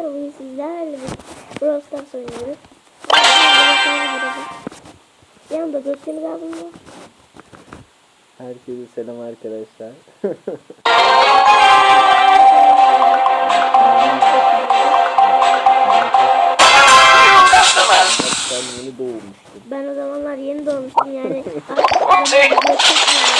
arkadaşlar bugün sizlerle bir Brawl Stars oynuyoruz. Yanımda Gökçeniz abim var. Herkese selam arkadaşlar. ben yeni doğmuştum. Ben o zamanlar yeni doğmuştum yani.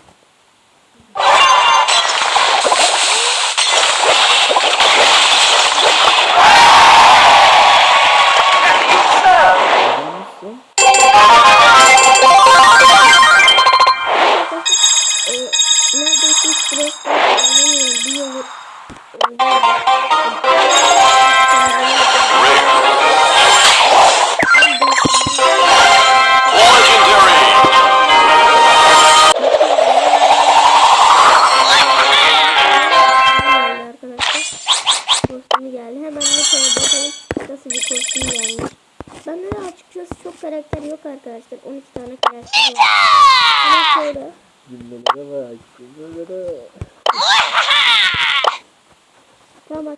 Bende de açıkçası çok karakter yok arkadaşlar. 12 tane karakter var. Ama şöyle Cümlelere bak. Cümlelere. Tamam.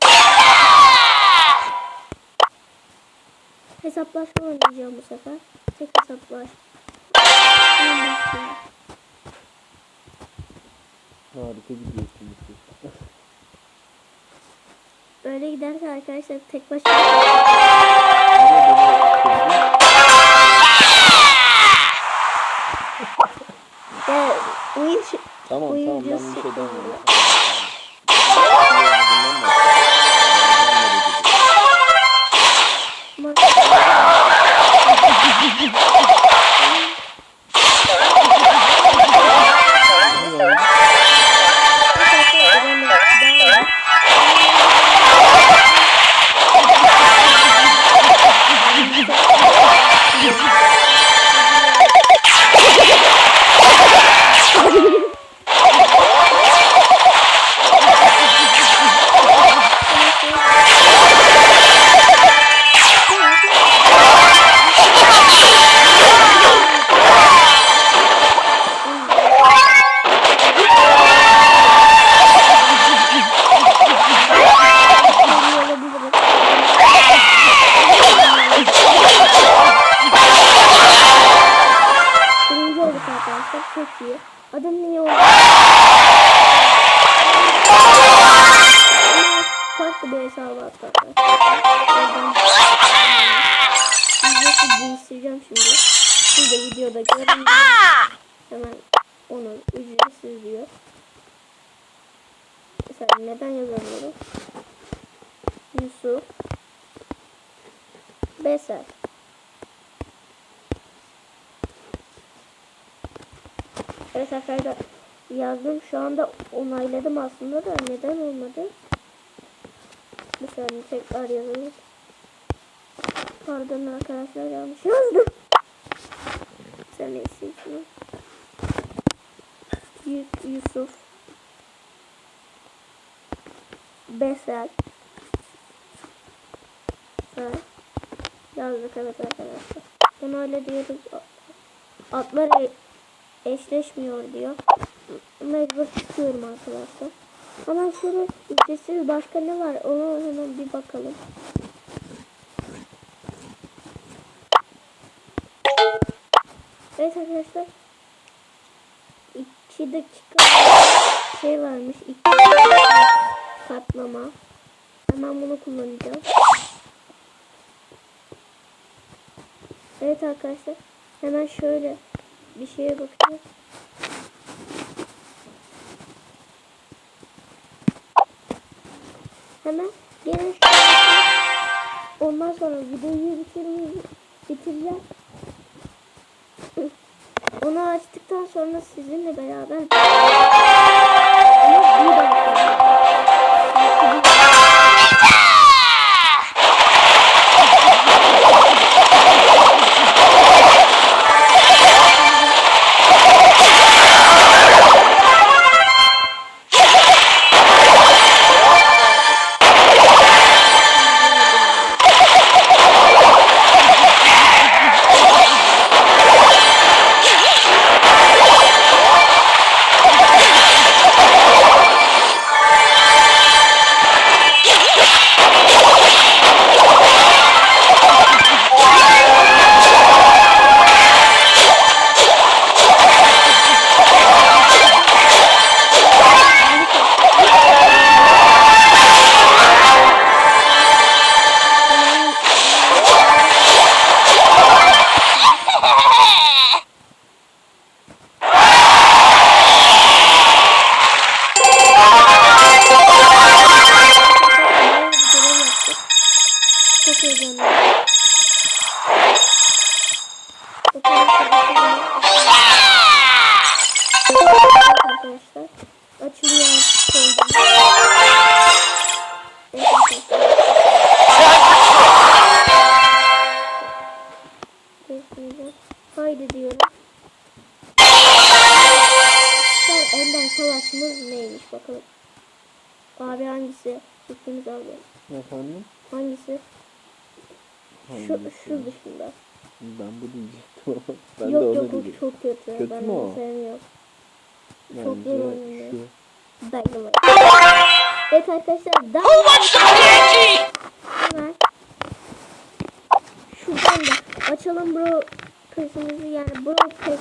Hesaplaşma oynayacağım bu sefer. Tek hesaplaş. Harika gidiyorsun. Böyle giderse arkadaşlar tek başına Mesela neden yazamıyorum? Yusuf Beser Evet arkadaşlar yazdım. Şu anda onayladım aslında da neden olmadı? Bir saniye tekrar yazalım. Pardon arkadaşlar yanlış yazdım. Sen? Yus- Yusuf Besel Evet. Yazdık evet arkadaşlar. Onayla diyoruz. Adlar e- eşleşmiyor diyor. Mecbur çıkıyorum arkadaşlar. Ama şöyle ücretsiz başka ne var onu hemen bir bakalım. Evet arkadaşlar. 2 dakika şey varmış. 2 katlama. Hemen bunu kullanacağım. Evet arkadaşlar. Hemen şöyle bir şeye bakacağız. Hemen gelin Ondan sonra videoyu bitirmeyi bitireceğim. Onu açtıktan sonra sizinle beraber Abi hangisi? Fikrimizi alalım. Efendim? Hangisi? Şu, Hangisi? şu dışında. Ben bu diyecektim ama. Ben de yok onu yok diyecektim. çok kötü. Kötü ben mü o? sevmiyorum. Çok Bence zor oynuyor. şu. Dynamite. Evet arkadaşlar Dynamite hemen şuradan da açalım bro pesimizi yani bro pes.